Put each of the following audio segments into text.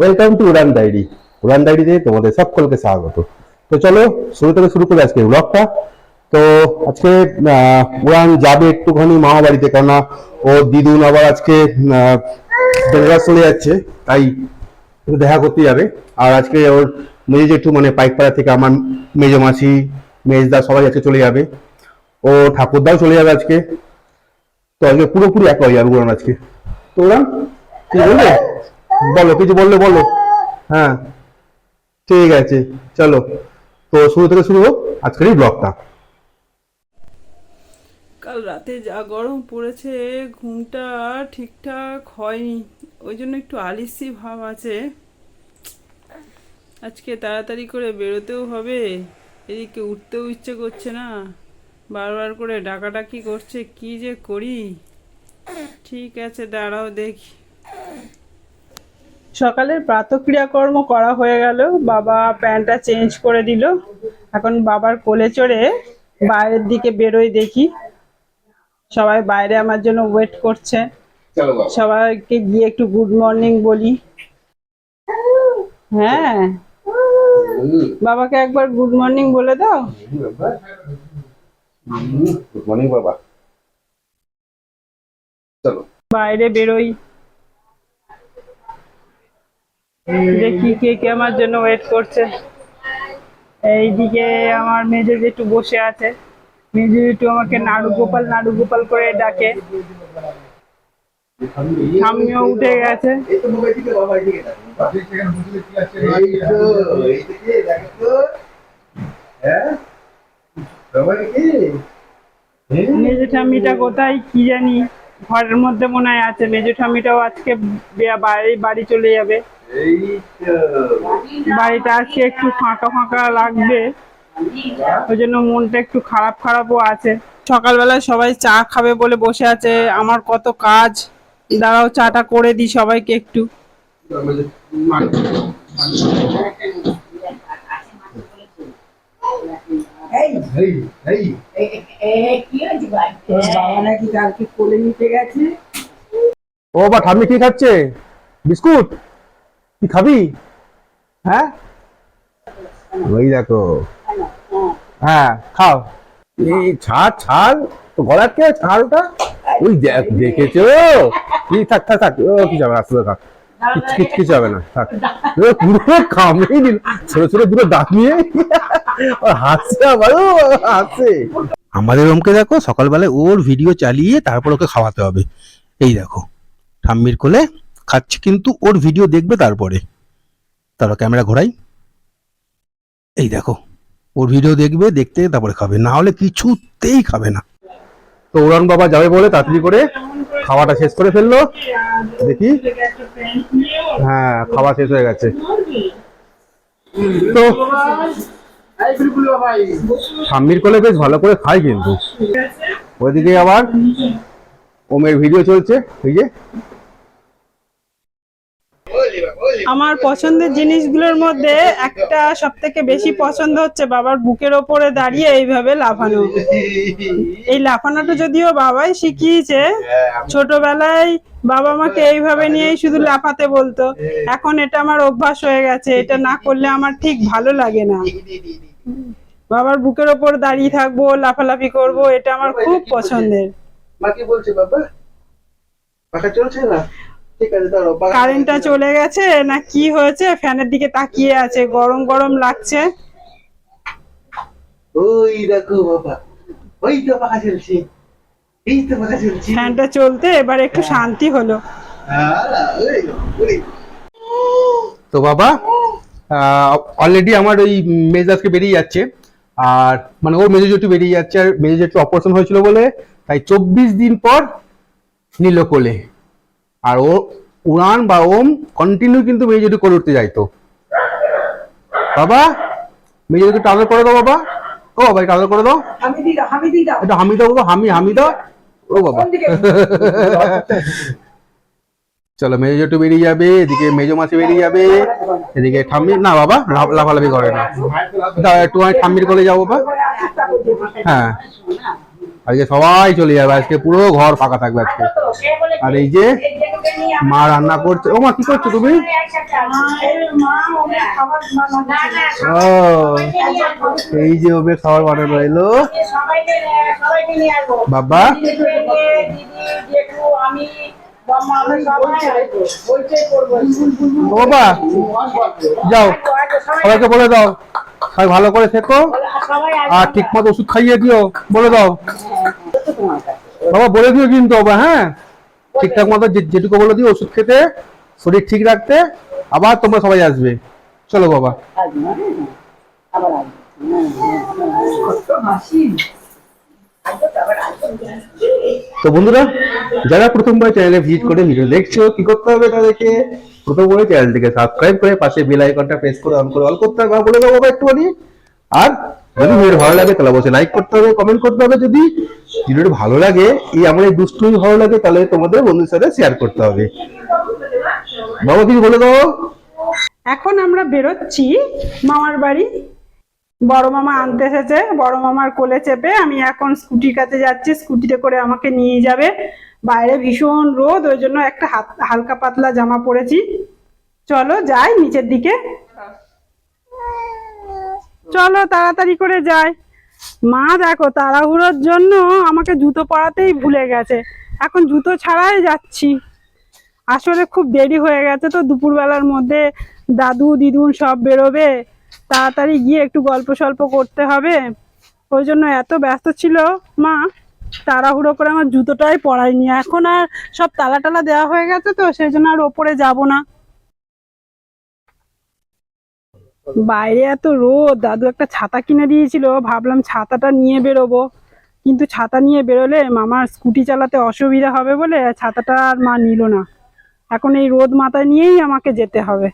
Welcome to Uran diary Uran ডায়েরিতে তোমাদের সকলকে স্বাগত। তো চলো, শুরু থেকে শুরু করে আজকে ব্লগটা তো আজকে উড়ান যাবে একটুখানি মামা বাড়িতে কেননা ও দিদুন আবার আজকে বেনারস চলে যাচ্ছে, তাই দেখা করতে যাবে। আর আজকে ওর যে একটু মানে পাইকপাড়া থেকে আমার মেজো মাসি মেজদা সবাই আজকে চলে যাবে। ও ঠাকুরদাও চলে যাবে আজকে। তো আজকে পুরোপুরি একা হয়ে যাবে উড়ান আজকে। তো উড়ান, কি বলবে বলো, কিছু বললে বলো। হ্যাঁ ঠিক আছে, চলো। তো শুরু থেকে শুরু হোক, আজকের এই ব্লগটা কাল রাতে যা গরম পড়েছে, ঘুমটা ঠিকঠাক হয়নি। ওই জন্য একটু আলিসি ভাব আছে। আজকে তাড়াতাড়ি করে বেরোতেও হবে। এদিকে উঠতেও ইচ্ছে করছে না। বারবার করে ডাকাডাকি করছে, কি যে করি? ঠিক আছে, দাঁড়াও দেখি। সকালের প্রাতক্রিয়াকর্ম করা হয়ে গেল। বাবা প্যান্টটা চেঞ্জ করে দিল। এখন বাবার কোলে চড়ে বাইরের দিকে বেরোই দেখি। সবাই বাইরে আমার জন্য ওয়েট করছে। সবাইকে গিয়ে একটু গুড মর্নিং বলি। হ্যাঁ। বাবাকে একবার গুড মর্নিং বলে দাও। গুড মর্নিং বাবা। চলো। বাইরে বেরোই। দেখি কে কে আমার জন্য ওয়েট করছে। এইদিকে আমার মেজে জেঠু বসে আছে। মেজে জেঠু আমাকে নাড়ু গোপাল নাড়ু গোপাল করে ডাকে। আমিও উঠে গেছে। মেজো ঠাম্মিটা কোথায়? কি জানি? ঘরের মধ্যে মনে হয় আছে। মেজো ঠাম্মিটাও আজকে বাইরে বাড়ি চলে যাবে। বাড়িটা আজকে একটু ফাঁকা ফাঁকা লাগবে। ওই জন্য মনটা একটু খারাপ খারাপও আছে। সকালবেলা সবাই চা খাবে বলে বসে আছে। আমার কত কাজ। দাঁড়াও চাটা করে দিই সবাইকে একটু। ও বা ঠাম্মি কি খাচ্ছে? বিস্কুট? কি খাবি? হ্যাঁ? ওই দেখো। হ্যাঁ খাও। এই ছাড় ছাড়। তো গলার কে ছাড়টা ওই দেখ দেখেছ? কি থাক থাক থাক। ও কি যাবে আসলে থাক কিছু হবে না থাক। ও পুরো দিল। ছোট ছোট দুটো দাঁত নিয়ে। আর হাসছে আবার হাসছে। আমাদের ওমকে দেখো সকালবেলায় ওর ভিডিও চালিয়ে তারপর ওকে খাওয়াতে হবে। এই দেখো ঠাম্মির কোলে খাচ্ছে কিন্তু ওর ভিডিও দেখবে তারপরে। তারপর ক্যামেরা ঘোরাই। এই দেখো, ওর ভিডিও দেখবে, দেখতে তারপরে খাবে। না হলে কিছুতেই খাবে না। তো উড়ান বাবা যাবে বলে তাড়াতাড়ি করে খাওয়াটা শেষ করে ফেলল। দেখি। হ্যাঁ খাওয়া শেষ হয়ে গেছে। তো ঠাম্মির কোলে বেশ ভালো করে খায় কিন্তু। ওইদিকে আবার ওমের ভিডিও চলছে। এই যে আমার পছন্দের জিনিসগুলোর মধ্যে একটা সব থেকে বেশি পছন্দ হচ্ছে বাবার বুকের ওপরে দাঁড়িয়ে এইভাবে লাফানো। এই লাফানোটা যদিও বাবাই শিখিয়েছে, ছোটবেলায় বাবা আমাকে এইভাবে নিয়েই শুধু লাফাতে বলতো। এখন এটা আমার অভ্যাস হয়ে গেছে, এটা না করলে আমার ঠিক ভালো লাগে না। বাবার বুকের ওপর দাঁড়িয়ে থাকব, লাফালাফি করব, এটা আমার খুব পছন্দের। মা কি বলছে বাবা? পাখা চলছে না? ঠিক আছে দাঁড়াও পাখা কারেন্টটা চলে গেছে না কি হয়েছে? ফ্যানের দিকে তাকিয়ে আছে গরম গরম লাগছে। ওই দেখো বাবা ওই তো পাখা চলছে এই তো পাখা চলছে। ফ্যানটা চলতে এবার একটু শান্তি হলো। তো বাবা অলরেডি আমার ওই মেজ আজকে বেরিয়ে যাচ্ছে আর মানে ওর মেজো জেঠু বেরিয়ে যাচ্ছে আর মেজো জেঠু অপারেশন হয়েছিল বলে তাই চব্বিশ দিন পর নিল কোলে। আর ও উড়ান বা ওম কন্টিনিউ কিন্তু মেজো জেঠু করে উঠতে যাইতো। বাবা মেজো জেঠু টাদর করে দাও বাবা। ও বাবা টাদর করে দাও। হামি দি দাও হামি দি দাও একটু হামি দাও বাবা হামি হামি দাও ও বাবা। চলো মেজো জেঠু বেরিয়ে যাবে এদিকে মেজো মাসি বেরিয়ে যাবে এদিকে ঠাম্মি না বাবা লাফ- লাফালাফি করে না। একটু আমি ঠাম্মির কোলে যাব বাবা। একটা হ্যাঁ। আজকে সবাই চলে যাবে, আজকে পুরো ঘর ফাঁকা থাকবে আজকে। আর এই যে মা রান্না করছে। ও মা, কি করছ তুমি? এই যে ওবে খাবার বানানো এলো। বাবা? বাবা, যাও, সবাইকে বলে দাও। সবাই ভালো করে থেকো আর ঠিক মতো ওষুধ খাইয়ে দিও বলে দাও বাবা বলে দিও কিন্তু বাবা হ্যাঁ ঠিকঠাক মতো যেটুকু বলে দিও ওষুধ খেতে শরীর ঠিক রাখতে আবার তোমরা সবাই আসবে চলো বাবা তো বন্ধুরা, যারা প্রথমবার চ্যানেলে ভিজিট করে ভিডিও দেখছ, কি করতে হবে তাদেরকে? প্রথম করে চ্যানেলটিকে সাবস্ক্রাইব করে পাশে বেল আইকনটা প্রেস করে অন করে অল করতে হবে। বলে দেবো একটুখানি। আর যদি ভিডিও ভালো লাগে, তাহলে অবশ্যই লাইক করতে হবে কমেন্ট করতে হবে। যদি ভিডিওটা ভালো লাগে, এই আমার এই দুষ্টুমি ভালো লাগে, তাহলে তোমাদের বন্ধুদের সাথে শেয়ার করতে হবে। বাবা কিছু বলে দাও। এখন আমরা বেরোচ্ছি মামার বাড়ি। বড় মামা আনতে এসেছে, বড় মামার কোলে চেপে আমি এখন স্কুটির কাছে যাচ্ছি, স্কুটিতে করে আমাকে নিয়ে যাবে। বাইরে ভীষণ রোদ, ওই জন্য একটা হালকা পাতলা জামা পরেছি। চলো যাই নিচের দিকে। চলো তাড়াতাড়ি করে যাই। মা দেখো, তাড়াহুড়োর জন্য আমাকে জুতো পরাতেই ভুলে গেছে। এখন জুতো ছাড়াই যাচ্ছি। আসলে খুব দেরি হয়ে গেছে তো, দুপুরবেলার মধ্যে দাদু, দিদুন সব বেরোবে। তাড়াতাড়ি গিয়ে একটু গল্প সল্প করতে হবে। ওই জন্য এত ব্যস্ত ছিল মা, তাড়াহুড়ো করে আমার জুতোটাই পরাইনি এখন আর সব তালা টালা দেওয়া হয়ে গেছে তো, সেই জন্য আর ওপরে যাব না। বাইরে এত রোদ, দাদু একটা ছাতা কিনে দিয়েছিল, ভাবলাম ছাতাটা নিয়ে বেরোবো। কিন্তু ছাতা নিয়ে বেরোলে মামার স্কুটি চালাতে অসুবিধা হবে বলে ছাতাটা আর মা নিল না। এখন এই রোদ মাথায় নিয়েই আমাকে যেতে হবে।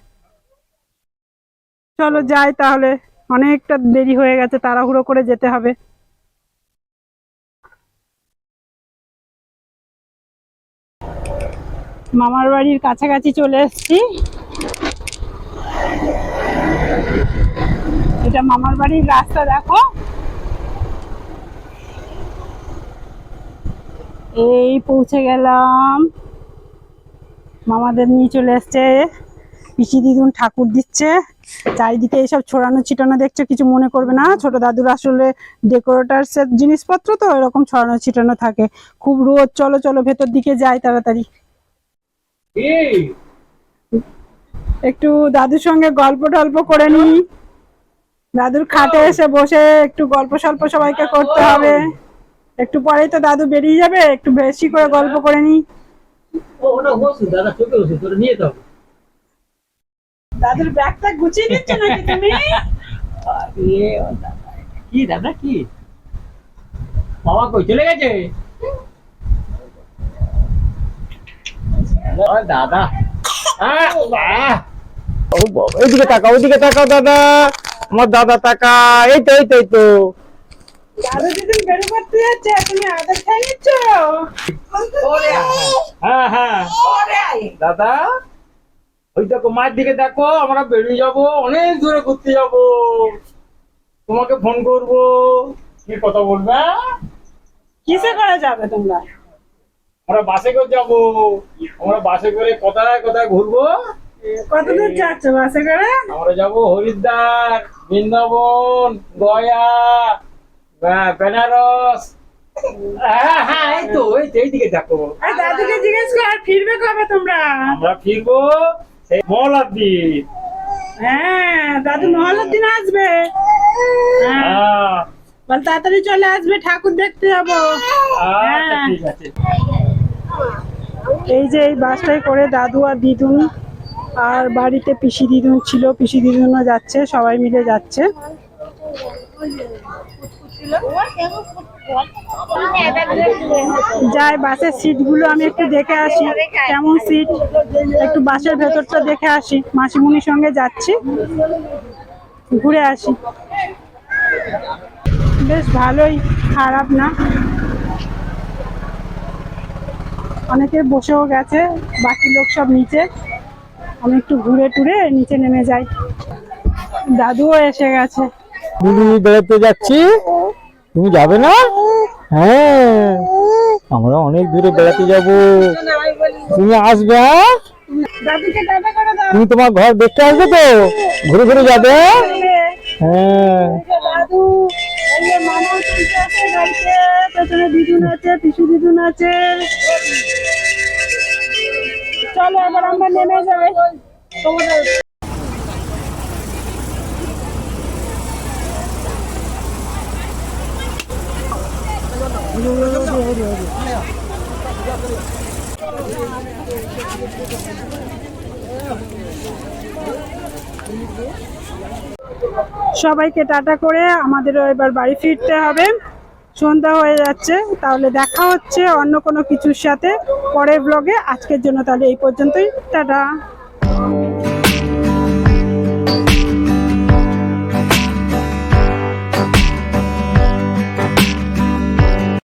চলো যাই তাহলে। অনেকটা দেরি হয়ে গেছে, তাড়াহুড়ো করে যেতে হবে। মামার বাড়ির কাছাকাছি চলে এসেছি। এটা মামার বাড়ির রাস্তা, দেখো। এই পৌঁছে গেলাম। মামাদের নিয়ে চলে এসছে। পিসি দিদুন ঠাকুর দিচ্ছে। চারিদিকে এইসব ছড়ানো ছিটানো দেখছ, কিছু মনে করবে না। ছোট দাদুর আসলে ডেকোরেটার্স এর জিনিসপত্র তো এরকম ছড়ানো ছিটানো থাকে। খুব রোদ, চলো চলো, ভেতর দিকে যাই তাড়াতাড়ি। একটু দাদুর সঙ্গে গল্প টল্প করে নি। দাদুর খাটে এসে বসে একটু গল্প সল্প সবাইকে করতে হবে। একটু পরেই তো দাদু বেরিয়ে যাবে, একটু বেশি করে গল্প করে নি। ও, ওটা দাদা চোখে নিয়ে যাও দাদুর ব্যাগটা গুছিয়ে দিচ্ছ নাকি তুমি? আরে ও দাদা কি দাদা কি? বাবা কই চলে গেছে? দাদা আহ, বাহ। ও বাবা, ওইদিকে তাকাও ওইদিকে তাকাও দাদা। আমার দাদা তাকা এই তো এই তো এই তো। দাদু যেদিন বেরো করতে যাচ্ছে তুমি আদর খেয়ে নিচ্ছ? হ্যাঁ হ্যাঁ। দাদা? ওই দেখো মায়ের দিকে দেখো আমরা বেরিয়ে যাব অনেক দূরে ঘুরতে যাব। তোমাকে ফোন করব। কি কথা বলবে কিসে করে যাবে তোমরা? আমরা বাসে করে যাব। আমরা বাসে করে কোথায় কোথায় ঘুরবো? কত দূর যাচ্ছ বাসে করে? আমরা যাব হরিদ্বার বৃন্দাবন গয়া বেনারস। হ্যাঁ হ্যাঁ এই তো এই এইদিকে দেখো। দাদুকে জিজ্ঞেস কর ফিরবে কবে তোমরা? আমরা ফিরবো হ্যাঁ দাদু মহলার দিন আসবে। হ্যাঁ বল তাড়াতাড়ি চলে আসবে ঠাকুর দেখতে যাব। আচ্ছা হ্যাঁ। এই যে এই বাসটায় করে দাদু আর দিদুন আর বাড়িতে পিসি দিদুন ছিল পিসি দিদুনও যাচ্ছে সবাই মিলে যাচ্ছে। যাই, বাসের সিটগুলো আমি একটু দেখে আসি, কেমন সিট, একটু বাসের ভেতরটা দেখে আসি মাসিমুনির সঙ্গে যাচ্ছি, ঘুরে আসি। বেশ ভালোই, খারাপ না। অনেকে বসেও গেছে, বাকি লোক সব নিচে। আমি একটু ঘুরে টুরে নিচে নেমে যাই। দাদুও এসে গেছে। বেড়াতে যাচ্ছি। তুমি যাবে না? হ্যাঁ। আমরা অনেক দূরে বেড়াতে যাব। তুমি আসবে হ্যাঁ? তুমি তোমার ঘর দেখতে আসবে তো? ঘুরে ঘুরে যাবে হ্যাঁ? দাদু এই যে মামা চলতে আছে দিদুন আছে পিসু দিদুন আছে। চলো এবার আমরা নেমে যাবে সবাইকে টাটা করে আমাদেরও এবার বাড়ি ফিরতে হবে। সন্ধ্যা হয়ে যাচ্ছে, তাহলে দেখা হচ্ছে অন্য কোনো কিছুর সাথে। পরের ব্লগে আজকের জন্য তাহলে এই পর্যন্তই। টাটা।